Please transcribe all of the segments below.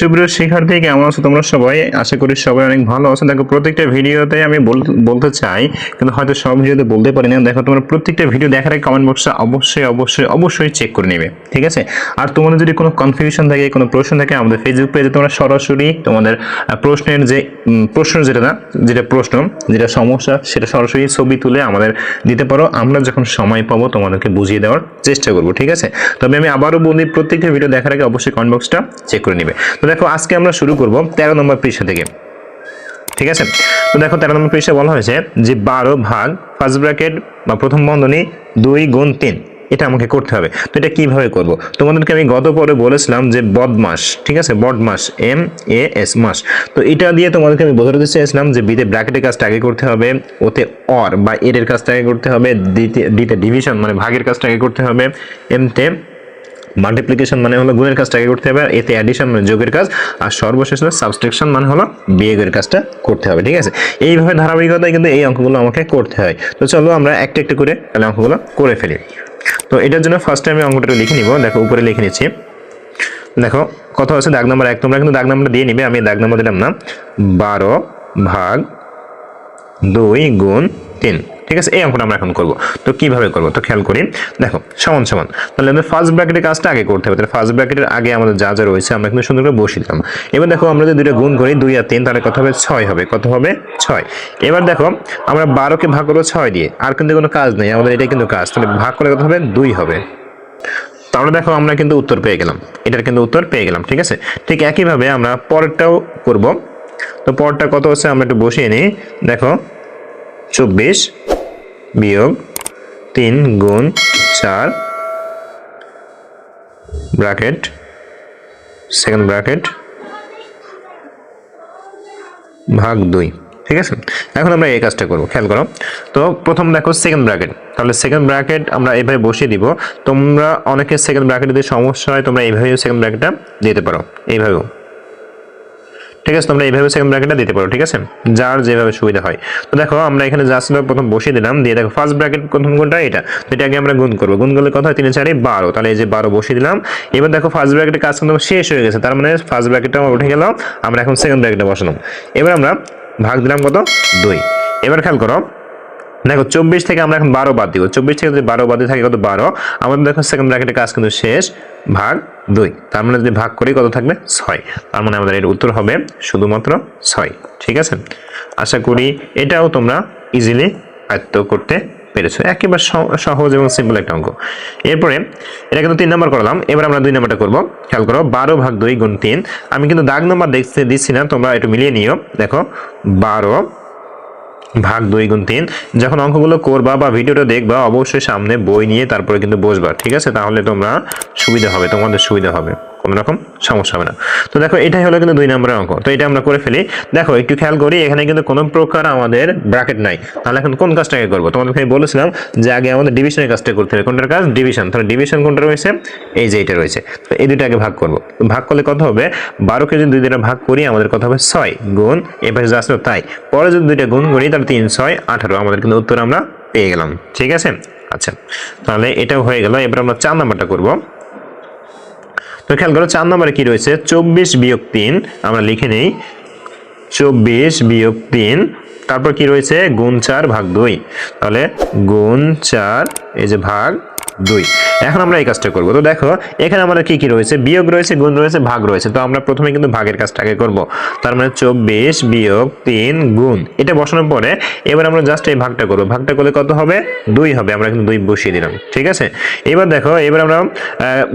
সুপ্রিয় শিক্ষার্থী, কেমন আছো তোমরা সবাই? আশা করি সবাই অনেক ভালো আছো। দেখো, প্রত্যেকটা ভিডিওতে আমি বলতে চাই, কিন্তু হয়তো সব ভিডিওতে বলতে পারি না দেখো, তোমরা প্রত্যেকটা ভিডিও দেখার আগে কমেন্ট বক্সে অবশ্যই অবশ্যই অবশ্যই চেক করে নেবে, ঠিক আছে? আর তোমাদের যদি কোনো কনফিউশন থাকে, কোনো প্রশ্ন থাকে আমাদের ফেসবুক পেজে তোমরা সরাসরি তোমাদের প্রশ্নের যে প্রশ্ন যেটা না, যেটা প্রশ্ন, যেটা সমস্যা, সেটা সরাসরি ছবি তুলে আমাদের দিতে পারো। আমরা যখন সময় পাবো, তোমাদেরকে বুঝিয়ে দেওয়ার চেষ্টা করব, ঠিক আছে? তবে আমি আবারও বলি, প্রত্যেকটা ভিডিও দেখার আগে অবশ্যই কমেন্ট বক্সটা চেক করে নেবে। দেখো, আজকে আমরা শুরু করব তেরো নম্বর পৃষ্ঠা থেকে। ঠিক আছে? তো দেখো, তেরো নম্বর পৃষ্ঠা বলা হয়েছে যে বারো ভাগ ফার্স্ট ব্র্যাকেট বা প্রথম বন্ধনী দুই গুণ তিন, এটা আমাকে করতে হবে। তো এটা কীভাবে করব? তোমাদেরকে আমি গত পরে বলেছিলাম যে বদমাস, ঠিক আছে? বদমাস এম এ এস মাস। তো এটা দিয়ে তোমাদেরকে আমি বোঝাতে চেয়েছিলাম যে বিতে ব্র্যাকেটের কাজটা আগে করতে হবে, ওতে অর বা এর এর কাজটা আগে করতে হবে দিতে ডিভিশন মানে ভাগের কাজটা আগে করতে হবে, এমতে মাল্টিপ্লিকেশন মানে হলো গুণের কাজটা করতে হবে আর এতে অ্যাডিশন মানে যোগের কাজ, আর সর্বশেষ হলো সাবস্ট্রাকশন মানে হলো বিয়োগের কাজটা করতে হবে, ঠিক আছে? এইভাবে ধারাবাহিকতায় কিন্তু এই অঙ্কগুলো আমাকে করতে হয়। তো চলো আমরা একটা একটা করে তাহলে অঙ্কগুলো করে ফেলি। তো এটার জন্য ফার্স্টে আমি অঙ্কটা লিখে নিব, দেখো উপরে লিখে নিচ্ছি। দেখো কত আছে দাগ নাম্বার এক, তোমরা কিন্তু দাগ নাম্বার দিয়ে নিবে, আমি দাগ নাম্বার দিলাম না। বারো ভাগ দুই গুণ তিন। ঠিক আছে? এই অঙ্কটা আমরা এখন করব। তো কীভাবে করব? তো খেয়াল করি। দেখো, সমান সমান। তাহলে আমাদের ফার্স্ট ব্র্যাকেটের কাজটা আগে করতে হবে। তাহলে ফার্স্ট ব্র্যাকেটের আগে আমাদের যা যা রয়েছে আমরা কিন্তু সুন্দর করে বসিয়ে দিলাম। এবার দেখো, আমরা যদি দুইটা গুণ করি, দুই আর তিন, তাহলে কত হবে? ছয় হবে। কত হবে? ছয়। এবার দেখো, আমরা বারোকে ভাগ করব ছয় দিয়ে। আর কিন্তু কোনো কাজ নেই। আমাদের এটাই কিন্তু কাজ। তাহলে ভাগ করে কত হবে? দুই হবে। তাহলে দেখো, আমরা কিন্তু উত্তর পেয়ে গেলাম। এটার কিন্তু উত্তর পেয়ে গেলাম। ঠিক আছে? ঠিক একইভাবে আমরা পরেরটাও করব। তো পরেরটা কত হচ্ছে? আমরা একটু বসিয়ে নিই। দেখো, চব্বিশ। বিয়োগ তিন গুণ চার ব্র্যাকেট সেকেন্ড ব্র্যাকেট, ভাগ দুই, ঠিক আছে? এখন আমরা এই কাজটা করব, খেয়াল করো। তো প্রথম দেখো সেকেন্ড ব্র্যাকেট, তাহলে সেকেন্ড ব্র্যাকেট আমরা এইভাবে বসিয়ে দিব। তোমরা অনেকে সেকেন্ড ব্র্যাকেট যদি সমস্যা হয়, তোমরা এইভাবেও সেকেন্ড ব্র্যাকেটটা দিতে পারো, এইভাবেও। ঠিক আছে, তোমরা এইভাবে সেকেন্ড ব্র্যাকেটটা দিতে পারো, ঠিক আছে? যার যেভাবে সুবিধা হয়। তো দেখো, আমরা এখানে যা ছিল প্রথম বসিয়ে দিলাম, দিয়ে দেখো ফার্স্ট ব্র্যাকেট প্রথম কোনটা? এটা। তো এটা আগে আমরা গুণ করব। গুণ করলে কথা হয় তিন, চারে, বারো। তাহলে এই যে বারো বসিয়ে দিলাম, এবার দেখো ফার্স্ট ব্র্যাকেটের কাজ কিন্তু শেষ হয়ে গেছে। তার মানে ফার্স্ট ব্র্যাকেটটা আমরা উঠে গেলাম আমরা এখন সেকেন্ড ব্র্যাকেটে বসালাম। এবার আমরা ভাগ দিলাম কত? দুই। এবার খেয়াল করো দেখো, চব্বিশ থেকে আমরা এখন বারো বাদ দিব। চব্বিশ থেকে যদি বারো বাদে থাকে, কত বারো? আমাদের দেখো সেকেন্ড ব্র্যাকেটের কাজ কিন্তু শেষ, ভাগ দুই। তার মানে যদি ভাগ করি, কত থাকবে? ছয়। তার মানে আমাদের এর উত্তর হবে শুধুমাত্র ছয়। ঠিক আছে? আশা করি এটাও তোমরা ইজিলি আয়ত্ত করতে পেরেছ। একেবারে সহ- সহজ এবং সিম্পল একটা অঙ্ক। এরপরে এটা কিন্তু তিন নম্বর করলাম। এবার আমরা দুই নম্বরটা করব। খেয়াল করো, বারো ভাগ দুই গুণ তিন। আমি কিন্তু দাগ নম্বর দেখতে দিচ্ছি না, তোমরা একটু মিলিয়ে নিও। দেখো, বারো ভাগ দুই গুণ তিন। যখন অঙ্কগুলো করবা বা ভিডিওটা দেখবা, অবশ্যই সামনে বই নিয়ে তারপরে কিন্তু বসবা, ঠিক আছে? তাহলে তোমরা সুবিধা হবে, তোমাদের সুবিধা হবে। কোনো রকম সমস্যা হবে না। তো দেখো, এটাই হলো কিন্তু দুই নম্বরের অঙ্ক। তো এটা আমরা করে ফেলি। দেখো, একটু খেয়াল করি, এখানে কিন্তু কোনো প্রকার আমাদের ব্র্যাকেট নাই। তাহলে এখন কোন কাজটাকে করব? তোমাদেরকে আমি বলেছিলাম যে আগে আমাদের ডিভিশনের কাজটা করতে হবে। কোনটার কাজ? ডিভিশন তাহলে ডিভিশন কোনটা রয়েছে? এই যে এটা রয়েছে। তো এই আগে ভাগ করব। ভাগ করলে কত হবে? বারোকে যদি দুই দুইটা ভাগ করি, আমাদের কথা হবে? ছয় গুণ, এবার যা আসলো তাই। পরে যদি দুইটা গুণ করি, তাহলে তিন, ছয়, আঠারো। আমাদের কিন্তু উত্তর আমরা পেয়ে গেলাম। ঠিক আছে? আচ্ছা। তাহলে এটাও হয়ে গেল। এবার আমরা চার নাম্বারটা করব। তো খেয়াল করো চার নম্বরে কি রয়েছে? চব্বিশ বিয়োগ তিন, আমরা লিখে নেই। চব্বিশ বিয়োগ তিন, তারপর কি রয়েছে? গুণ চার ভাগ দুই। তাহলে গুণ চার, এই যে ভাগ দুই। এখন আমরা এই কাজটা করব। তো দেখো, এখানে আমাদের কি কি রয়েছে? বিয়োগ রয়েছে, গুণ রয়েছে, ভাগ রয়েছে। তো আমরা প্রথমে কিন্তু ভাগের কাজটাকে করব। তার মানে চব্বিশ বিয়োগ তিন গুণ। এটা বসানোর পরে এবার আমরা জাস্ট এই ভাগটা করব। ভাগটা করলে কত হবে? দুই হবে। আমরা কিন্তু দুই বসিয়ে দিলাম। ঠিক আছে? এবার দেখো, এবার আমরা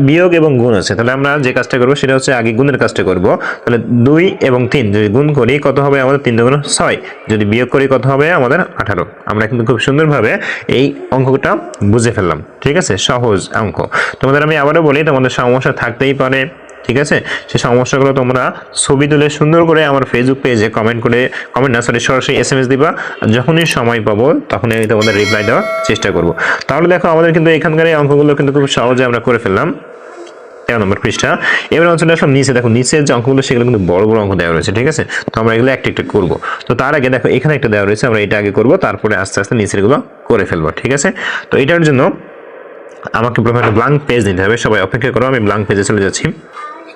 বিয়োগ এবং গুণ আছে। তাহলে আমরা যে কাজটা করব সেটা হচ্ছে আগে গুণের কাজটা করব। তাহলে দুই এবং তিন, যদি গুণ করি কত হবে? আমাদের তিন দুগুণ ছয়। যদি বিয়োগ করি কত হবে? আমাদের আঠারো। আমরা কিন্তু খুব সুন্দরভাবে এই অঙ্কটা বুঝে ফেললাম। ঠিক আছে? সহজ অঙ্ক। তোমাদের আমি আবারও বলি, তোমাদের সমস্যা থাকতেই পারে, ঠিক আছে? সেই সমস্যাগুলো তোমরা ছবি তুলে সুন্দর করে আমার ফেসবুক পেজে কমেন্ট করে কমেন্ট না সরি সরাসরি এস এম এস দিবা যখনই সময় পাবো, তখনই আমি তোমাদের রিপ্লাই দেওয়ার চেষ্টা করব। তাহলে দেখো, আমাদের কিন্তু এখানকার এই অঙ্কগুলো কিন্তু খুব সহজে আমরা করে ফেললাম। তেরো নম্বর পৃষ্ঠা। এবার অঞ্চলে আসলাম নিচে। দেখো, নিচের যে অঙ্কগুলো, সেগুলো কিন্তু বড় বড় অঙ্ক দেওয়া রয়েছে, ঠিক আছে? তো আমরা এগুলো একটা একটা করব। তো তার আগে দেখো, এখানে একটা দেওয়া রয়েছে, আমরা এটা আগে করব, তারপরে আস্তে আস্তে নিচেরগুলো করে ফেলব, ঠিক আছে? তো এটার জন্য আমাকে প্রথমে একটা ব্লাঙ্ক পেজ নিতে হবে। সবাই অপেক্ষা করো, আমি ব্লাঙ্ক পেজে চলে যাচ্ছি।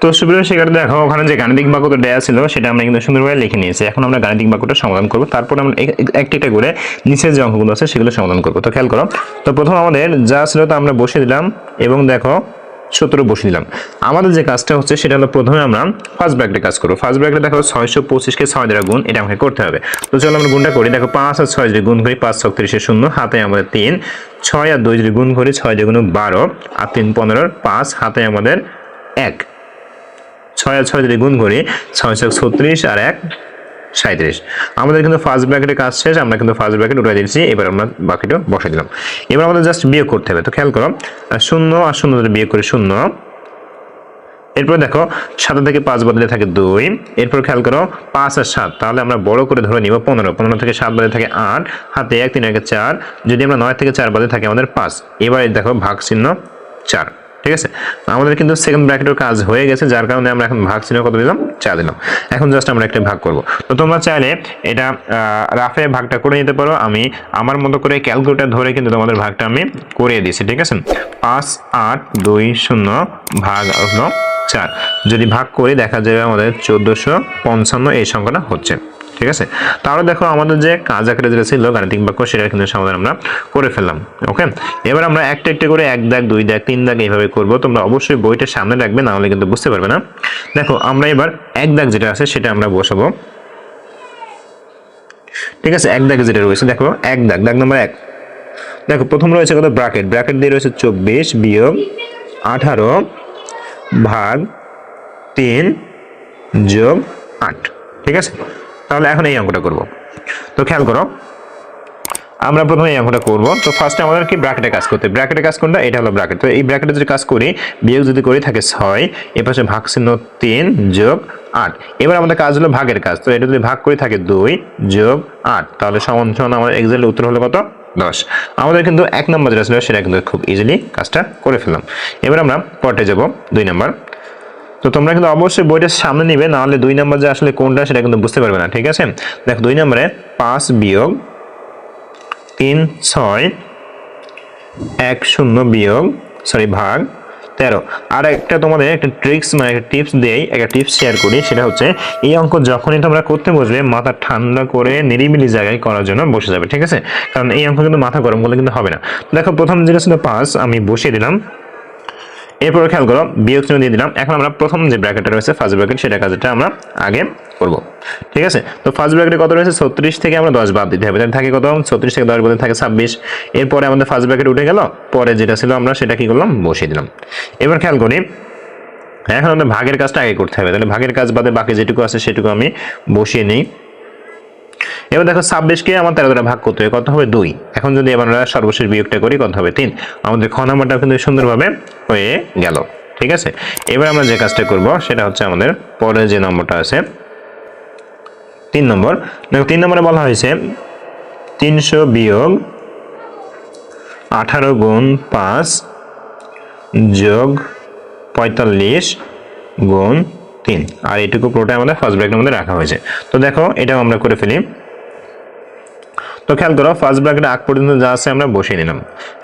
তো সুপ্রিয় সেখানে দেখো, ওখানে যে গাণিতিক বাক্যটা দেওয়া ছিল, সেটা আমরা কিন্তু সুন্দরভাবে লিখে নিয়েছি। এখন আমরা গাণিতিক বাক্যটা সমাধান করব। তারপর আমরা এক- এক- একটা একটা করে নিচের যে অঙ্কগুলো আছে, সেগুলো সমাধান করব। তো খেয়াল করো, তো প্রথম আমাদের যা ছিল তা আমরা বসে দিলাম এবং দেখো সতেরো বসে দিলাম আমাদের যে কাজটা হচ্ছে, সেটা হলো প্রথমে আমরা ফার্স্ট ব্র্যাকেটে কাজ করব। ফার্স্ট ব্র্যাকেটে দেখো ছয়শো পঁচিশকে ছয় দ্বারা গুণ, এটা আমাকে করতে হবে। তো চলো আমরা গুণটা করি। দেখো পাঁচ আর ছয় যদি গুণ করি, পাঁচ ছত্রিশে শূন্য, হাতে আমাদের তিন। ছয় আর দুই যদি গুণ করি, ছয় দুগুণ বারো। আর তিন পনেরো, পাঁচ, হাতে আমাদের এক। ছয় আর ছয় যদি গুণ করি, ছয় ছয় ছত্রিশ আর এক। সাঁত্রিশ আমাদের কিন্তু ফার্স্ট ব্র্যাকেটে কাজ শেষ, আমরা কিন্তু ফার্স্ট ব্র্যাকেট উঠে দিয়েছি, এবার আমরা বাকিটা বসে দিলাম। এবার আমাদের জাস্ট বিয়োগ করতে হবে, তো খেয়াল করো শূন্য আর শূন্য বিয়োগ করি শূন্য। এরপর দেখো, সাত থেকে পাঁচ বদলে থাকে দুই। এরপর খেয়াল করো, পাঁচ আর সাত, তাহলে আমরা বড় করে ধরে নিব পনেরো। পনেরো থেকে সাত বাদে থাকে আট, হাতে এক, তিন, একে চার। যদি আমরা নয় থেকে চার বাদে থাকে আমাদের পাঁচ। এবার দেখো ভাগ চিহ্ন চার। ঠিক আছে? আমাদের কিন্তু সেকেন্ড ব্র্যাকেটের কাজ হয়ে গেছে, যার কারণে আমরা এখন ভাগ চিহ্ন কত দিলাম? চা দিলাম। এখন জাস্ট আমরা একটা ভাগ করব। তো তোমরা চাইলে এটা রাফে ভাগটা করে নিতে পারো। আমি আমার মতো করে ক্যালকুলেটার ধরে কিন্তু তোমাদের ভাগটা আমি করিয়ে দিয়েছি, ঠিক আছে? পাঁচ, আট, দুই, শূন্য ভাগ চার। যদি ভাগ করি, দেখা যাবে আমাদের চোদ্দোশো পঞ্চান্ন এই সংখ্যাটা হচ্ছে। ঠিক আছে? তাহলে দেখো আমাদের যে কাজ আকারে যেটা ছিল, গাণিতিক বাক্য সেটা কিন্তু সমাধান আমরা করে ফেললাম ওকে এবার আমরা একটা একটা করে এক দাগ, দুই দাগ, তিন দাগ এইভাবে করব। তোমরা অবশ্যই বইটা সামনে রাখবে, না হলে কিন্তু বুঝতে পারবে না। দেখো, আমরা এবার এক দাগ যেটা আছে, সেটা আমরা বসাবো। ঠিক আছে? এক দাগে যেটা রয়েছে, দেখো, এক দাগ দাগ নম্বর এক। দেখো, প্রথম রয়েছে কত? ব্র্যাকেট। ব্র্যাকেট দিয়ে রয়েছে চব্বিশ বিয়োগ আঠারো ভাগ তিন যোগ আট। ঠিক আছে? তাহলে এখন এই অঙ্কটা করব। তো খেয়াল করো, আমরা প্রথমে এই অঙ্কটা করব। তো ফার্স্টে আমাদের কি ব্র্যাকেটে কাজ করতে ব্র্যাকেটে কাজ কোনটা? এটা হলো ব্র্যাকেট তো এই ব্র্যাকেটে যদি কাজ করি, বিয়োগ যদি করি, থাকে ছয়, এ পাশে ভাগ চিহ্ন তিন যোগ আট। এবার আমাদের কাজ হলো ভাগের কাজ। তো এটা যদি ভাগ করে, থাকে দুই যোগ আট। তাহলে সমান সমান আমাদের এক্সাক্টলি উত্তর হলো কত? দশ। আমাদের কিন্তু এক নম্বর যেটা ছিল, সেটা কিন্তু খুব ইজিলি কাজটা করে ফেললাম। এবার আমরা পটে যাব, দুই নম্বর। তো তোমরা কিন্তু অবশ্যই বইটা সামনে নিবে, নাহলে দুই নম্বর যে আসলে কোনটা সেটা কিন্তু বুঝতে পারবে না, ঠিক আছে? দেখো দুই নম্বরে পাঁচ বিয়োগ তিন ছয় এক শূন্য বিয়োগ সরি ভাগ তেরো। আর একটা তোমাদের একটা ট্রিক্স মানে একটা টিপস দেই, একটা টিপস শেয়ার করি, সেটা হচ্ছে এই অঙ্ক যখনই তোমরা করতে বসবে, মাথা ঠান্ডা করে নিরিবিলি জায়গায় করার জন্য বসে যাবে, ঠিক আছে? কারণ এই অঙ্ক কিন্তু মাথা গরম করলে কিন্তু হবে না। দেখো প্রথম যেটা ছিল পাঁচ, আমি বসিয়ে দিলাম। এরপর খেয়াল করো, বিয়োগ চিহ্ন দিয়ে দিলাম। এখন আমরা প্রথম যে ব্র্যাকেটটা রয়েছে ফার্স্ট ব্র্যাকেট সেটা কাজটা আমরা আগে করব। ঠিক আছে? তো ফার্স্ট ব্র্যাকেটে কত রয়েছে? ছত্রিশ থেকে আমরা দশ বাদ দিতে হবে। তাহলে থাকে কত? ছত্রিশ থেকে দশ বাদে থাকে ছাব্বিশ। এরপরে আমাদের ফার্স্ট ব্র্যাকেট উঠে গেল। পরে যেটা ছিল আমরা সেটা কি করলাম? বসিয়ে দিলাম। এবার খেয়াল করি, এখন আমাদের ভাগের কাজটা আগে করতে হবে। তাহলে ভাগের কাজ বাদে বাকি যেটুকু আছে সেটুকু আমি বসিয়ে নিই। এবার দেখো ছাব্বিশকে আমার তেরো দ্বারা ভাগ করতে হবে, কত হবে দুই। এখন যদি আমরা সর্বশেষ বিয়োগটা করি, কত হবে তিন? আমাদের খ নাম্বারটা কিন্তু সুন্দরভাবে হয়ে গেল, ঠিক আছে? এবার আমরা যে কাজটা করব, সেটা হচ্ছে আমাদের পরের যে নম্বরটা আছে, তিন নম্বর। দেখো, তিন নম্বরে বলা হয়েছে তিনশো বিয়োগ আঠারো গুণ পাঁচ যোগ পঁয়তাল্লিশ গুণ তিন। আর এটুকু পুরোটাই আমাদের ফার্স্ট ব্র্যাকেটের মধ্যে রাখা হয়েছে। তো দেখো, এটাও আমরা করে ফেলি। তো খেয়াল করো ফার্স্ট ব্র্যাকেট আগ পর্যন্ত যা আছে আমরা বসিয়ে নিলাম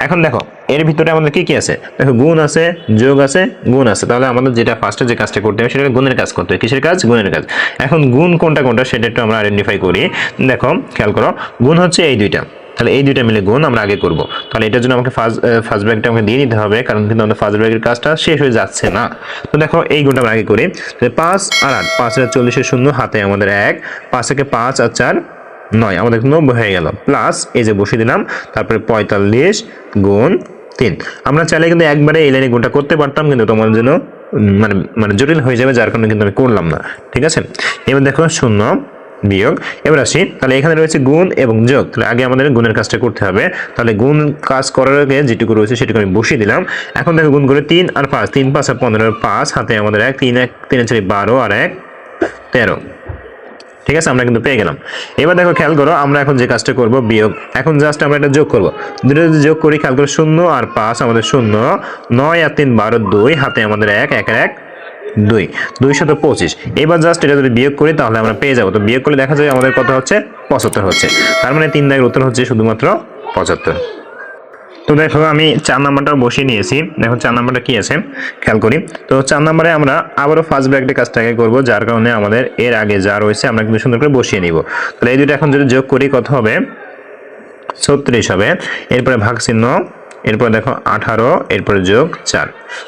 এখন দেখো, এর ভিতরে আমাদের কি কি আছে? দেখো, গুণ আছে, যোগ আছে, গুণ আছে। তাহলে আমাদের যেটা ফার্স্টে যে কাজটা করতে হবে সেটা গুণের কাজ করতে হবে। কিসের কাজ? গুণের কাজ। এখন গুণ কোনটা কোনটা সেটা একটু আমরা আইডেন্টিফাই করি। দেখো, খেয়াল করো, গুণ হচ্ছে এই দুইটা। তাহলে এই দুইটা মিলে গুণ আমরা আগে করব। তাহলে এটার জন্য আমাকে ফার্স্ট ফার্স্ট ব্র্যাকেটটা আমাকে দিয়ে নিতে হবে, কারণ কিন্তু আমাদের ফার্স্ট ব্র্যাকের কাজটা শেষ হয়ে যাচ্ছে না। তো দেখো, এই গুণটা আমরা আগে করি। পাঁচ আর আট পাঁচ হাজার চল্লিশের শূন্য, হাতে আমাদের এক। পাঁচ থেকে পাঁচ আর চার নয়। আমাদের নব্বই হয়ে গেল। প্লাস এই যে বসিয়ে দিলাম, তারপরে পঁয়তাল্লিশ গুণ তিন। আমরা চাইলে কিন্তু একবারে এই লাইনে গুণটা করতে পারতাম, কিন্তু তোমার জন্য মানে মানে জটিল হয়ে যাবে, যার কারণে কিন্তু আমি করলাম না। ঠিক আছে? এবার দেখো শূন্য বিয়োগ। এবার আসি, তাহলে এখানে রয়েছে গুণ এবং যোগ। তাহলে আগে আমাদের গুণের কাজটা করতে হবে। তাহলে গুণ কাজ করার আগে যেটুকু রয়েছে সেটুকু আমি বসিয়ে দিলাম। এখন দেখো গুণ করে তিন আর পাঁচ। তিন, পাঁচ আর পনেরো, পাঁচ। হাতে আমাদের এক, তিন এক, তিন, চারি, বারো আর এক, তেরো। ঠিক আছে, আমরা কিন্তু পেয়ে গেলাম। এবার দেখো খেয়াল করো, আমরা এখন যে কাজটা করব, বিয়োগ। এখন জাস্ট আমরা এটা যোগ করব। দুটো যদি যোগ করি, খেয়াল করো, শূন্য আর পাঁচ আমাদের শূন্য, নয় আর তিন বারো দুই, হাতে আমাদের এক এক এক দুই, দুইশত পঁচিশ। এবার জাস্ট এটা যদি বিয়োগ করি, তাহলে আমরা পেয়ে যাব। তো বিয়োগ করলে দেখা যায় আমাদের কত হচ্ছে? পঁচাত্তর হচ্ছে। তার মানে তিন দাগের উত্তর হচ্ছে শুধুমাত্র পঁচাত্তর। তো দেখো, আমি চার নাম্বারটা বসিয়ে নিয়েছি। দেখো, চার নাম্বারটা কি আছে? খেয়াল করি। তো চার নাম্বারে আমরা আবারও ফার্স্ট ব্র্যাকেটের কাজটাকে করব, যার কারণে আমাদের এর আগে যা রয়েছে আমরা কিন্তু সুন্দর করে বসিয়ে নিব। তাহলে এই দুটো এখন যদি যোগ করি, কত হবে? ছত্রিশ হবে। এরপরে ভাগ চিহ্ন এরপরে দেখো, আঠারো, এরপরে যোগ চার।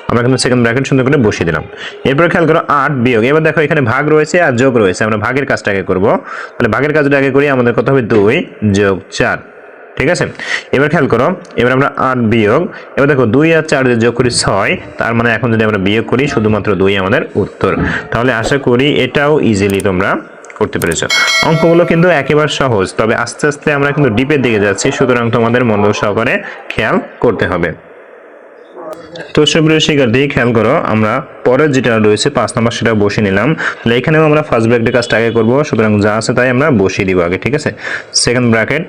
আমরা কিন্তু সেকেন্ড ব্র্যাকেট সুন্দর করে বসিয়ে দিলাম। এরপরে খেয়াল করো, আট বিয়োগ। এবার দেখো, এখানে ভাগ রয়েছে আর যোগ রয়েছে, আমরা ভাগের কাজটা আগে করব। তাহলে ভাগের কাজটা আগে করি, আমাদের কত হবে? দুই যোগ চার। ঠিক আছে? এবার খেয়াল করো, এবার আমরা আট বিয়োগ, এবার দেখো দুই আর চার যোগ করি ছয়, তার মানে এখন যদি আমরা বিয়োগ করি, শুধুমাত্র দুই আমাদের উত্তর। তাহলে আশা করি এটাও ইজিলি তোমরা করতে পেরেছ। অঙ্কগুলো কিন্তু একেবারে সহজ, তবে আস্তে আস্তে আমরা কিন্তু ডিপের দিকে যাচ্ছি, সুতরাং তোমাদের মনোযোগ সহকারে খেয়াল করতে হবে। তো সুপ্রিয় শিক্ষার্থী, খেয়াল করো, আমরা পরের যেটা রয়েছে, পাঁচ নম্বর সেটা বসিয়ে নিলাম। তাহলে এখানেও আমরা ফার্স্ট ব্র্যাকেটের কাজটা আগে করব, সুতরাং যা আছে তাই আমরা বসিয়ে দিব আগে, ঠিক আছে? সেকেন্ড ব্র্যাকেট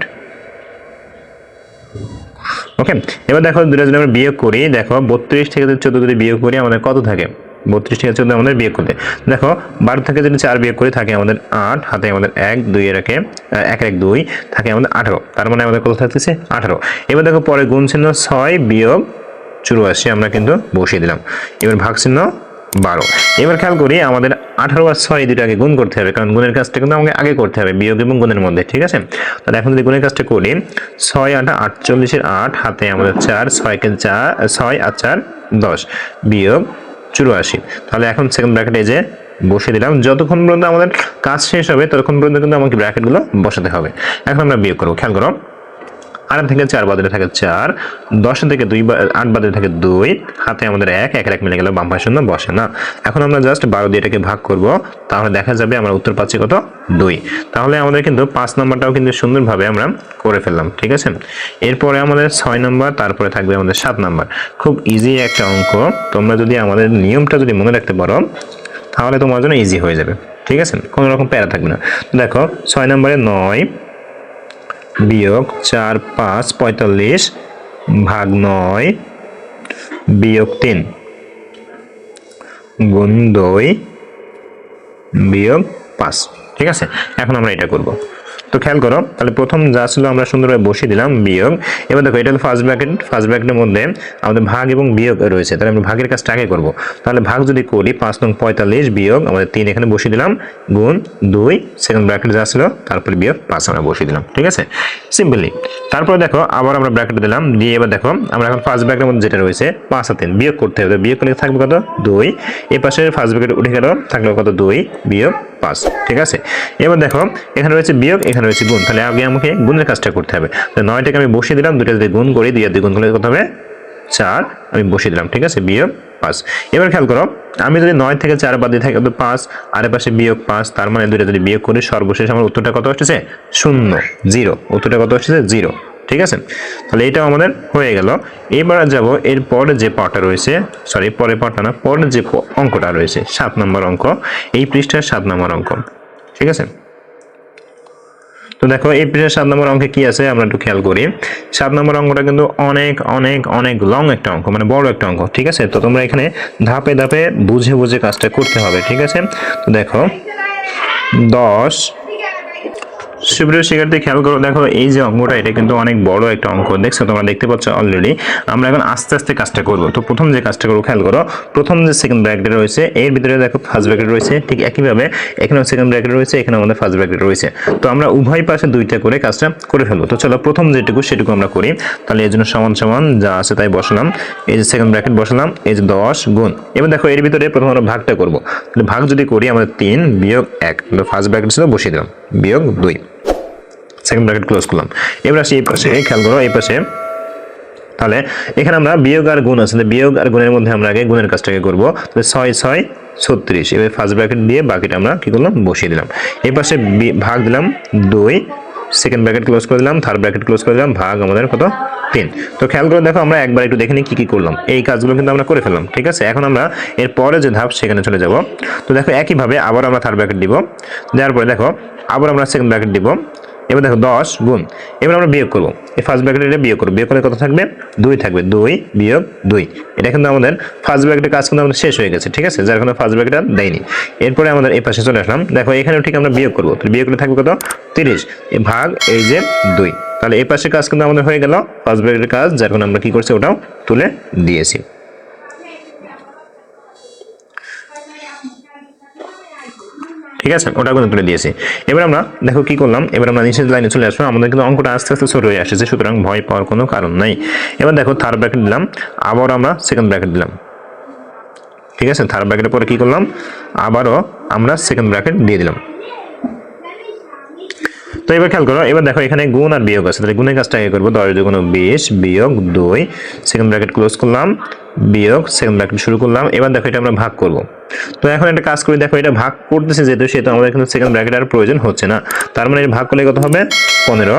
ওকে এবার দেখো দুটো যদি আমরা বিয়োগ করি। দেখো, বত্রিশ থেকে যদি চোদ্দ যদি বিয়োগ করি, আমাদের কত থাকে? বত্রিশ থেকে চোদ্দ আমাদের বিয়োগ করতে। দেখো, বারো থেকে যদি চার বিয়োগ করি, থাকে আমাদের আট, হাতে আমাদের এক, দুই এর এক এক দুই, থাকে আমাদের আঠারো। তার মানে আমাদের কত থাকতেছে? আঠারো। এবার দেখো পরে গুণ চিহ্ন ছয় বিয়োগ চুরাশি, আমরা কিন্তু বসিয়ে দিলাম। এবার ভাগ চিহ্ন বারো। এবার খেয়াল করি, আমাদের আঠারো আর ছয় এই দুটো আগে গুণ করতে হবে, কারণ গুণের কাজটা কিন্তু আমাকে আগে করতে হবে, বিয়োগ এবং গুণের মধ্যে, ঠিক আছে? তাহলে এখন যদি গুণের কাজটা করি, ছয় আটা, আটচল্লিশের আট, হাতে আমাদের চার ছয়কে চার, ছয় আর চার, দশ, বিয়োগ চুরাশি। তাহলে এখন সেকেন্ড ব্র্যাকেটে যে বসিয়ে দিলাম, যতক্ষণ পর্যন্ত আমাদের কাজ শেষ হবে, ততক্ষণ পর্যন্ত কিন্তু আমাকে ব্র্যাকেটগুলো বসাতে হবে। এখন আমরা বিয়োগ করব, খেয়াল করো। আট থেকে চার বাদে থাকে চার, দশ থেকে দুই আট বাদে থাকে দুই, হাতে আমাদের এক এক এক মিলে গেল, বাম পাশে শূন্য, বসে, না? এখন আমরা জাস্ট বারো দিয়ে এটাকে ভাগ করব, তাহলে দেখা যাবে আমরা উত্তর পাচ্ছি কত? দুই। তাহলে আমাদের কিন্তু পাঁচ নম্বরটাও কিন্তু সুন্দরভাবে আমরা করে ফেললাম, ঠিক আছে? এরপরে আমাদের ছয় নম্বর, তারপরে থাকবে আমাদের সাত নম্বর। খুব ইজি একটা অঙ্ক। তোমরা যদি আমাদের নিয়মটা যদি মনে রাখতে পারো, তাহলে তোমার জন্য ইজি হয়ে যাবে, ঠিক আছে? কোনো রকম প্যারা থাকবে না। দেখো, ছয় নম্বরে নয় বিয়োগ চার, পাঁচ, পঁয়তাল্লিশ, ভাগ নয়, বিয়োগ তিন। গুণ দুই, বিয়োগ পাঁচ। ঠিক আছে? এখন আমরা এটা করব। তো খেয়াল করো, তাহলে প্রথম যা ছিল আমরা সুন্দরভাবে বসিয়ে দিলাম বিয়োগ। এবার দেখো, এটা হলো ফার্স্ট ব্র্যাকেট ফার্স্ট ব্র্যাকেটের মধ্যে আমাদের ভাগ এবং বিয়োগ রয়েছে, তাহলে আমরা ভাগের কাজটা আগে করব। তাহলে ভাগ যদি করি, পাঁচ নং পঁয়তাল্লিশ বিয়োগ, আমাদের তিন এখানে বসিয়ে দিলাম, গুণ দুই সেকেন্ড ব্র্যাকেট যা ছিল, তারপরে বিয়োগ পাঁচ আমরা বসিয়ে দিলাম, ঠিক আছে? সিম্পলি তারপরে দেখো, আবার আমরা ব্র্যাকেট দিলাম, দিয়ে এবার দেখো, আমরা এখন ফার্স্ট ব্র্যাকেটের মধ্যে যেটা রয়েছে, পাঁচ আর তিন, বিয়োগ করতে হবে বিয়োগ করলে থাকবে কত? দুই, এই পাশে ফার্স্ট ব্র্যাকেট উঠে গেল, থাকল কত? দুই, বিয়োগ পাঁচ, ঠিক আছে? এবার দেখো, এখানে রয়েছে বিয়োগ এখানে রয়েছে গুণ। তাহলে আগে আমাকে গুণের কাজটা করতে হবে। তো নয়টাকে আমি বসিয়ে দিলাম দুটো যদি গুণ করি দুই আর দুই গুণ করলে কত হবে চার আমি বসিয়ে দিলাম, ঠিক আছে? বিয়োগ পাঁচ। এবার খেয়াল করো, আমি যদি নয় থেকে চার বাদ দিয়ে থাকি তো পাঁচ, আর পাশে বিয়োগ পাঁচ, তার মানে দুইটা যদি বিয়োগ করি, সর্বশেষ আমার উত্তরটা কত আসছে শূন্য, জিরো। উত্তরটা কত আসছে জিরো, ঠিক আছে? তাহলে এটাও আমাদের হয়ে গেল। এবার যাব এর পরে যে পার্টটা রয়েছে সরি পরে পাটা না, পরের যে অঙ্কটা রয়েছে, সাত নম্বর অঙ্ক, এই পৃষ্ঠার সাত নম্বর অঙ্ক, ঠিক আছে? তো দেখো, এই পেজের সাত নম্বর অঙ্কে কি আছে? আমরা একটু খেয়াল করি। সাত নম্বর অঙ্কটা কিন্তু অনেক অনেক অনেক লং একটা অঙ্ক মানে বড় একটা অঙ্ক, ঠিক আছে? তো তোমরা এখানে ধাপে ধাপে বুঝে বুঝে কাজটা করতে হবে, ঠিক আছে? তো দেখো, দশ সুপ্রিয় শিক্ষার্থী, খেয়াল করো, দেখো এই যে অঙ্কটা, এটা কিন্তু অনেক বড় একটা অঙ্ক। দেখছ, তোমরা দেখতে পাচ্ছ অলরেডি আমরা এখন আস্তে আস্তে কাজটা করব। তো প্রথম যে কাজটা করব, খেয়াল করো, প্রথম যে সেকেন্ড ব্র্যাকেট রয়েছে, এর ভিতরে দেখো ফার্স্ট ব্র্যাকেট রয়েছে, ঠিক একইভাবে এখানেও সেকেন্ড ব্র্যাকেট রয়েছে এখানে আমাদের ফার্স্ট ব্র্যাকেট রয়েছে। তো আমরা উভয় পাশে দুইটা করে কাজটা করে ফেলব। তো চলো, প্রথম যেটুকু সেটুকু আমরা করি। তাহলে এর জন্য সমান সমান যা আছে তাই বসালাম। এই যে সেকেন্ড ব্র্যাকেট বসালাম, এই যে দশ গুণ। এবার দেখো, এর ভিতরে প্রথম আমরা ভাগটা করব। তাহলে ভাগ যদি করি, আমাদের তিন বিয়োগ এক। ফার্স্ট ব্র্যাকেট ছিল, বসিয়ে দিলাম। বিয়োগ দুই। সেকেন্ড ব্র্যাকেট ক্লোজ করলাম। এবার আসি এই পাশে খেয়াল করো, এই পাশে। তাহলে এখানে আমরা বিয়োগ আর গুণ আছে বিয়োগ আর গুণের মধ্যে আমরা আগে গুণের কাজটাকে করব। তাহলে ছয় ছয়, ছত্রিশ। এবার ফার্স্ট ব্র্যাকেট দিয়ে বাকিটা আমরা কি করলাম? বসিয়ে দিলাম। এই পাশে ভাগ দিলাম দুই সেকেন্ড ব্র্যাকেট ক্লোজ করে দিলাম থার্ড ব্র্যাকেট ক্লোজ করে দিলাম, ভাগ আমাদের কত? তিন। তো খেয়াল করে দেখো, আমরা একবার একটু দেখে নিই কী কী করলাম। এই কাজগুলো কিন্তু আমরা করে ফেললাম, ঠিক আছে? এখন আমরা এর পরে যে ধাপ, সেখানে চলে যাব। তো দেখো, একইভাবে আবার আমরা থার্ড ব্র্যাকেট দিব। দেওয়ার পরে দেখো, আবার আমরা সেকেন্ড ব্র্যাকেট দিব। এবার দেখো দশ গুণ। এবার আমরা বিয়োগ করব। এই ফার্স্ট ব্র্যাকেটে বিয়োগ করব। বিয়োগ করলে কত থাকবে দুই থাকবে দুই বিয়োগ দুই। এটা কিন্তু আমাদের ফার্স্ট ব্র্যাকেটের কাজ কিন্তু আমাদের শেষ হয়ে গেছে, ঠিক আছে? যার কারণে ফার্স্ট ব্র্যাকেট দেয়নি। এরপরে আমাদের এই পাশে চলে আসলাম। দেখো এখানেও ঠিক আমরা বিয়োগ করব। বিয়োগ করলে থাকবে কত? তিরিশ। ভাগ এই যে দুই। তাহলে এই পাশে কাজ কিন্তু আমাদের হয়ে গেল ফার্স্ট ব্র্যাকেটের কাজ, যার কারণে আমরা কি করছি? ওটাও তুলে দিয়েছি। ঠিক আছে? ওটা কিন্তু তুলে দিয়েছি। এবার আমরা, দেখো কি করলাম? এবার আমরা নিচের লাইনে চলে আসব। আমাদের কিন্তু অঙ্কটা আস্তে আস্তে সরে হয়ে আসছে, সুতরাং ভয় পাওয়ার কোনো কারণ নাই। এবার দেখো থার্ড ব্র্যাকেট দিলাম। আবার আমরা সেকেন্ড ব্র্যাকেট দিলাম। ঠিক আছে? থার্ড ব্র্যাকেটের পরে কি করলাম? আবারও আমরা সেকেন্ড ব্র্যাকেট দিয়ে দিলাম। তো এবার খেয়াল করো, এবার দেখো এখানে গুণ আর বিয়োগ আছে। তাহলে গুণের কাজটা আগে করব, দশ দুগুণ বিশ বিয়োগ দুই সেকেন্ড ব্র্যাকেট ক্লোজ করলাম, বিয়োগ সেকেন্ড ব্র্যাকেট শুরু করলাম। এবার দেখো এটা আমরা ভাগ করব। তো এখন একটা কাজ করি, দেখো এটা ভাগ করতেছে যেহেতু, সেহেতু আমাদের কিন্তু সেকেন্ড ব্র্যাকেট আর প্রয়োজন হচ্ছে না। তার মানে এটা ভাগ করলে কত হবে? পনেরো।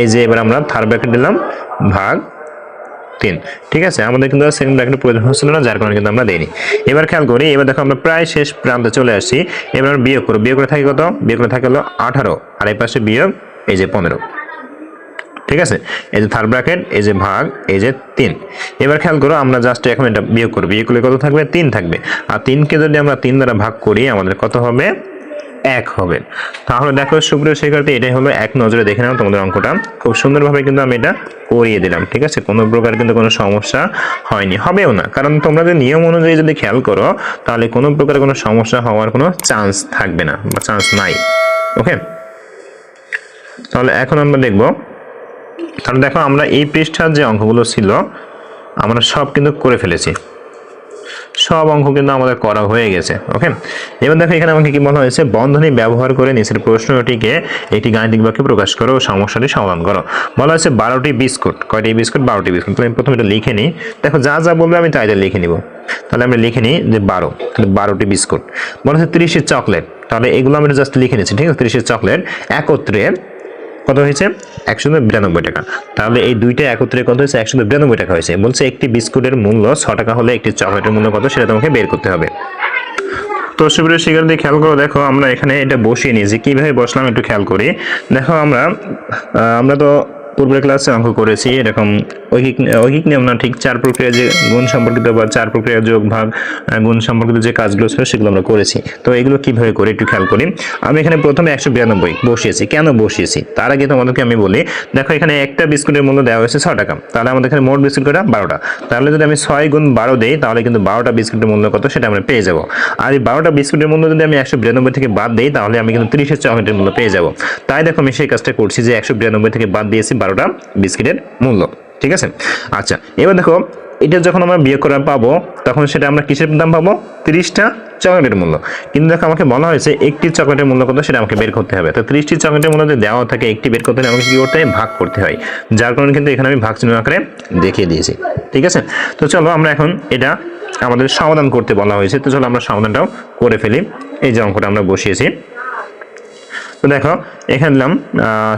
এই যে এবার আমরা থার্ড ব্র্যাকেট দিলাম, ভাগ তিন, ঠিক আছে? আমাদের কিন্তু সেকেন্ড ব্র্যাকেটের প্রয়োজন হচ্ছিল না, যার কারণে কিন্তু আমরা দেইনি। এবার খেয়াল করি, এবার দেখো আমরা প্রায় শেষ প্রান্তে চলে আসছি। এবার আমরা বিয়োগ করব। বিয়োগ করে থাকি কত? বিয়োগ করে থাকে হলো আঠারো। আর এই পাশে বিয়োগ, এই যে পনেরো। ঠিক আছে? এই যে থার্ড ব্র্যাকেট এই যে ভাগ, এই যে তিন। এবার খেয়াল করো, আমরা জাস্ট এখন এটা বিয়োগ করব। বিয়োগ করলে কত থাকবে? তিন থাকবে। আর তিনকে যদি আমরা তিন দ্বারা ভাগ করি, আমাদের কত হবে? এক হবে। তাহলে দেখো সুপ্রিয় শিক্ষার্থী, এটাই হলো এক নজরে দেখে নাও তোমাদের অঙ্কটা। খুব সুন্দরভাবে কিন্তু আমি এটা করিয়ে দিলাম, ঠিক আছে? কোনো প্রকার কিন্তু কোনো সমস্যা হয়নি, হবেও না। কারণ তোমরা যদি নিয়ম অনুযায়ী যদি খেয়াল করো, তাহলে কোনো প্রকার কোনো সমস্যা হওয়ার কোনো চান্স থাকবে না, বা চান্স নাই ওকে তাহলে এখন আমরা দেখব, তাহলে দেখো আমরা এই পৃষ্ঠার যে অঙ্কগুলো ছিল, আমরা সব কিন্তু করে ফেলেছি। সব অঙ্ক কিন্তু আমাদের করা হয়ে গেছে ওকে এবার দেখো এখানে আমাকে কি বলা হয়েছে? বন্ধনী ব্যবহার করে নিচের প্রশ্নটিকে একটি গাণিতিক বাক্যে প্রকাশ করো, সমস্যাটি সমাধান করো। বলা হয়েছে বারোটি বিস্কুট। কয়টি বিস্কুট? বারোটি বিস্কুট। তুমি প্রথমে এটা লিখে নিই। দেখো, যা যা বলবে আমি তাই লিখে নিব। তাহলে আমরা লিখে নিই যে বারো। তাহলে বারোটি বিস্কুট। বলা হচ্ছে তিরিশের চকলেট। তাহলে এগুলো আমি জাস্ট লিখে নিচ্ছি, ঠিক আছে? তিরিশের চকলেট একত্রে কত হয়েছে? একশো বিরানব্বই টাকা। তাহলে এই দুইটা একত্রে কত হয়েছে? একশো বিরানব্বই টাকা হয়েছে। বলছে একটি বিস্কুটের মূল্য ছ টাকা হলে একটি চকলেটের মূল্য কত সেটা তোমাকে বের করতে হবে। তো সুপ্রিয় দিয়ে খেয়াল করো, দেখো আমরা এখানে এটা বসিয়ে নিয়েছি। কীভাবে বসলাম একটু খেয়াল করি। দেখো আমরা আমরা তো পূর্বের ক্লাসে অঙ্ক করেছি, এরকম ঐকিক ঐকিক নিয়ম না, ঠিক চার প্রক্রিয়া যে গুণ সম্পর্কিত বা চার প্রক্রিয়া যোগ ভাগ গুণ সম্পর্কিত যে কাজগুলো ছিল সেগুলো আমরা করেছি। তো এগুলো কীভাবে করি একটু খেয়াল করি। আমি এখানে প্রথমে একশো বিরানব্বই বসিয়েছি। কেন বসিয়েছি? তার আগে তোমাদেরকে আমি বলি, দেখো এখানে একটা বিস্কুটের মূল্য দেওয়া হয়েছে ছ টাকা তাহলে আমাদের এখানে মোট বিস্কুট কটা বারোটা। তাহলে যদি আমি ছয় গুণ বারো দিই, তাহলে কিন্তু বারোটা বিস্কুটের মূল্য কত সেটা আমরা পেয়ে যাব। আর এই বারোটা বিস্কুটের মূল্য যদি আমি একশো বিরানব্বই থেকে বাদ দিই, তাহলে আমি কিন্তু তিরিশের চকলেটের মূল্য পেয়ে যাব। তাই দেখো আমি সেই কাজটা করছি যে একশো বিরানব্বই থেকে বাদ দিয়েছি বারোটা বিস্কিটের মূল্য, ঠিক আছে? আচ্ছা এবার দেখো, এটা যখন আমরা বিয়ে করা পাবো, তখন সেটা আমরা কিসের দাম পাবো? তিরিশটা চকলেটের মূল্য। কিন্তু দেখো, আমাকে বলা হয়েছে একটি চকলেটের মূল্য কত, সেটা আমাকে বের করতে হবে। তো তিরিশটি চকলেটের মূল্য দেওয়া থাকে, একটি বের করতে হলে আমাকে কি করতে হয়? ভাগ করতে হয়। যার কারণে কিন্তু এখানে আমি ভাগ চিহ্ন আকারে দেখিয়ে দিয়েছি, ঠিক আছে? তো চলো, আমরা এখন এটা আমাদের সমাধান করতে বলা হয়েছে। তো চলো, আমরা সমাধানটাও করে ফেলি। এই যে অঙ্কটা আমরা বসিয়েছি। তো দেখো, এখানে দিলাম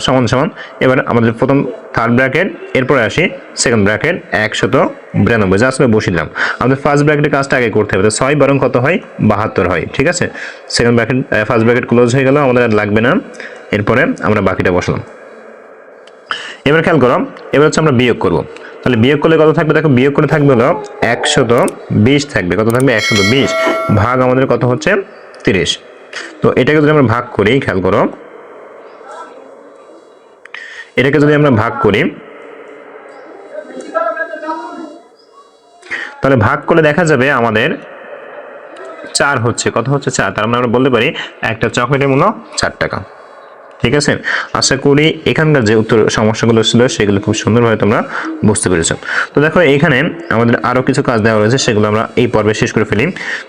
সমান সমান। এবার আমাদের প্রথম থার্ড ব্র্যাকেট এরপরে আসি সেকেন্ড ব্র্যাকেট একশত বিরানব্বই। যা আসলে বসিয়ে দিলাম। আমাদের ফার্স্ট ব্র্যাকেটের কাজটা আগে করতে হবে। তো ছয় বরং কত হয়? বাহাত্তর হয়, ঠিক আছে? Second bracket first bracket close হয়ে গেল, আমাদের আর লাগবে না। এরপরে আমরা বাকিটা বসলাম। এবার খেয়াল করো, এবার হচ্ছে আমরা বিয়োগ করব। তাহলে বিয়োগ করলে কত থাকবে? দেখো, বিয়োগ করে থাকবে হলো একশত বিশ থাকবে। কত থাকবে? একশত বিশ। ভাগ আমাদের কত হচ্ছে? তিরিশ। তো এটাকে যদি আমরা ভাগ করি, খেয়াল করো। এটাকে যদি আমরা ভাগ করি, তাহলে ভাগ করলে দেখা যাবে আমাদের চার হচ্ছে। কত হচ্ছে চার? তার মানে আমরা বলতে পারি একটা চকলেটের মূল্য চার টাকা। ঠিক আছে? আশা করি এখানকার যে উত্তর সমস্যাগুলো ছিল, সেগুলো খুব সুন্দরভাবে তোমরা বুঝতে পেরেছ। তো দেখো, এখানে আমাদের আরও কিছু কাজ দেওয়া রয়েছে, সেগুলো আমরা এই পর্বে শেষ করে ফেলি।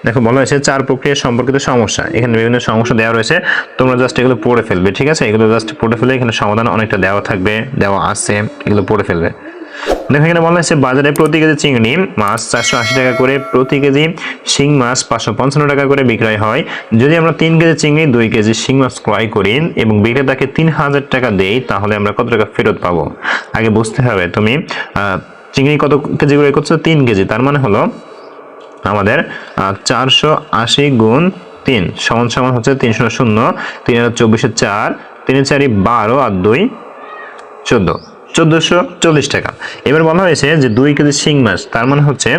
দেখো, বলা হয়েছে চার প্রক্রিয়া সম্পর্কিত সমস্যা। এখানে বিভিন্ন সমস্যা দেওয়া রয়েছে। তোমরা জাস্ট এগুলো পড়ে ফেলবে, ঠিক আছে? এগুলো জাস্ট পড়ে ফেলে এখানে সমাধান অনেকটা দেওয়া থাকবে, দেওয়া আছে, এগুলো পড়ে ফেলবে। দেখো এখানে বলা হয়েছে, বাজারে প্রতি কেজি চিংড়ি মাছ চারশো আশি টাকা করে, প্রতি কেজি শিং মাছ পাঁচশো পঞ্চান্ন টাকা করে বিক্রয় হয়। যদি আমরা তিন কেজি চিংড়ি, দুই কেজি শিং মাছ ক্রয় করি এবং বিক্রেতাকে তিন হাজার টাকা দেই, তাহলে আমরা কত টাকা ফেরত পাবো? আগে বুঝতে হবে, তুমি চিংড়ি কত কেজি করে করছ? তিন কেজি। তার মানে হলো, আমাদের চারশো আশি গুণ তিন সমান সমান হচ্ছে তিনশো শূন্য, তিন হাজার চব্বিশে চার, তিন চারি বারো আর দুই চোদ্দ। চোদ্দোশো চল্লিশ টাকা। এবার বলা হয়েছে যে দুই কেজি শিং মাছ, তার মানে হচ্ছে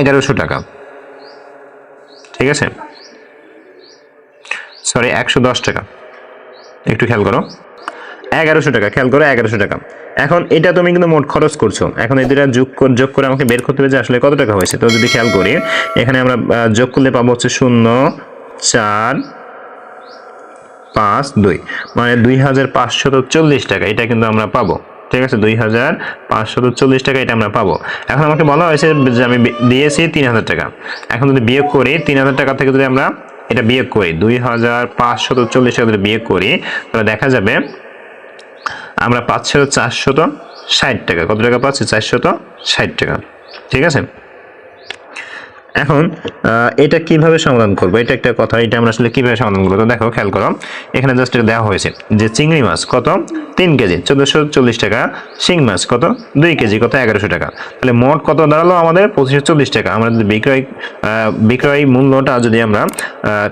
এগারোশো টাকা। ঠিক আছে? সরি একশো দশ টাকা। একটু খেয়াল করো। এগারোশো টাকা, খেয়াল করো, এগারোশো টাকা। এখন এটা তুমি কিন্তু মোট খরচ করছ। এখন এই দুটা যোগ যোগ করে আমাকে বের করতে হবে যে আসলে কত টাকা হয়েছে। তো যদি খেয়াল করি, এখানে আমরা যোগ করলে পাবো হচ্ছে শূন্য, চার পাঁচ দুই মানে দুই হাজার পাঁচশত চল্লিশ টাকা, এটা কিন্তু আমরা পাবো। ঠিক আছে? দুই হাজার পাঁচশত চল্লিশ টাকা এটা আমরা পাবো। এখন আমাকে বলা হয়েছে যে আমি দিয়েছি তিন হাজার টাকা। এখন যদি বিয়োগ করি, তিন হাজার টাকা থেকে যদি আমরা এটা বিয়োগ করি, দুই হাজার পাঁচশত চল্লিশ টাকা যদি বিয়োগ করি, তাহলে দেখা যাবে আমরা পাঁচশত চারশত ষাট টাকা। কত টাকা পাচ্ছি? চারশত ষাট টাকা। ঠিক আছে? এখন এটা কীভাবে সমাধান করব? এটা একটা কথা, এটা আমরা আসলে কীভাবে সমাধান করব? তো দেখো, খেয়াল করো, এখানে জাস্ট এটা দেওয়া হয়েছে যে চিংড়ি মাছ কত? তিন কেজি, চোদ্দোশো চল্লিশ টাকা। শিং মাছ কত? দুই কেজি, কত? এগারোশো টাকা। তাহলে মোট কত দাঁড়াল আমাদের? পঁচিশশো চল্লিশ টাকা। আমরা যদি বিক্রয় বিক্রয় মূল্যটা যদি আমরা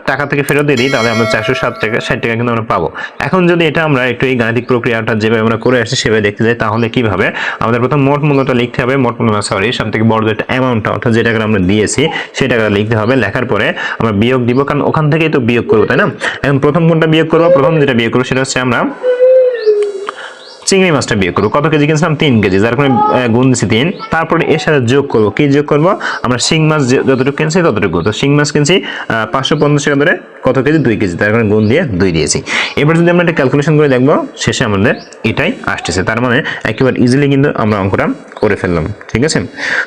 টাকা থেকে ফেরত দিয়ে দিই, তাহলে আমরা চারশো সাত টাকা, ষাট টাকা কিন্তু আমরা পাবো। এখন যদি এটা আমরা একটু এই গাণিতিক প্রক্রিয়াটা যেভাবে আমরা করে আসছি, সেভাবে দেখতে যাই, তাহলে কীভাবে? আমাদের প্রথম মোট মূল্যটা লিখতে হবে, মোট মূল্য সরি সব থেকে বড় একটা অ্যামাউন্টটা অর্থাৎ যে টাকা আমরা দিয়েছি সেই টাকা লিখতে হবে। লেখার পরে আমরা বিয়োগ দিব কারণ ওখান থেকেই তো বিয়োগ করব তাই না? এখন প্রথম কোনটা বিয়োগ করব? প্রথম যেটা বিয়োগ করব সেটা হচ্ছে আমরা চিংড়ি মাছটা বিয়ে করব। কত কেজি কিনছিলাম? তিন কেজি। যার আহ, গুণ দিচ্ছি তিন। তারপরে এর সাথে যোগ করব। কি যোগ করব? আমরা শিং মাছ যতটুকু কিনছি ততটুকু। তো শিং মাছ কিনছি পাঁচশো পঞ্চাশ টাকা ধরে কত কেজি? দুই কেজি। তার কারণে গুণ দিয়ে দুই দিয়েছি। এবার যদি আমরা একটা ক্যালকুলেশন করে দেখব, শেষে আমাদের এটাই আসতেছে। তার মানে একেবারে ইজিলি কিন্তু আমরা অঙ্কটা করে ফেললাম। ঠিক আছে?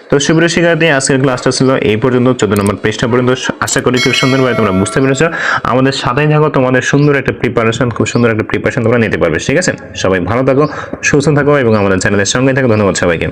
তো সুপ্রিয় শিক্ষার্থী, আজকের ক্লাসটা ছিল এই পর্যন্ত। চোদ্দ নম্বর পৃষ্ঠা পর্যন্ত। আশা করি খুব সুন্দরভাবে তোমরা বুঝতে পেরেছ। আমাদের সাথেই থাকো। তোমাদের সুন্দর একটা প্রিপারেশন খুব সুন্দর একটা প্রিপারেশন তোমরা নিতে পারবে। ঠিক আছে? সবাই ভালো থাকো, সুস্থ থাকো এবং আমাদের চ্যানেলের সঙ্গে থাকো। ধন্যবাদ সবাইকে।